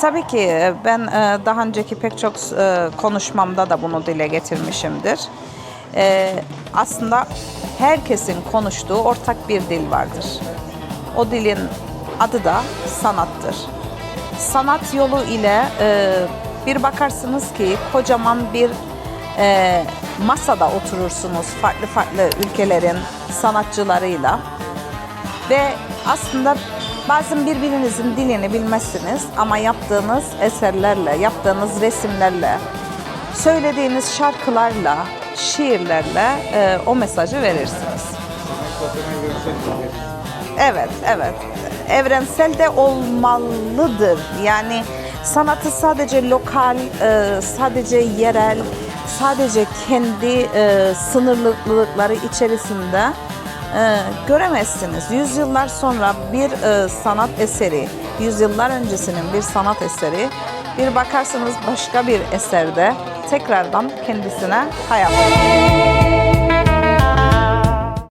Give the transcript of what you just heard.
Tabii ki e, ben e, daha önceki pek çok e, konuşmamda da bunu dile getirmişimdir. Aslında herkesin konuştuğu ortak bir dil vardır. O dilin adı da sanattır. Sanat yolu ile bir bakarsınız ki kocaman bir masada oturursunuz farklı farklı ülkelerin sanatçılarıyla ve aslında bazen birbirinizin dilini bilmezsiniz ama yaptığınız eserlerle, yaptığınız resimlerle, söylediğiniz şarkılarla, şiirlerle e, o mesajı verirsiniz. Evet, evet. Evrensel de olmalıdır. Yani sanatı sadece lokal, e, sadece yerel, sadece kendi e, sınırlılıkları içerisinde e, göremezsiniz. Yüzyıllar sonra bir e, sanat eseri, yüzyıllar öncesinin bir sanat eseri, bir bakarsınız başka bir eserde tekrardan kendisine hayat.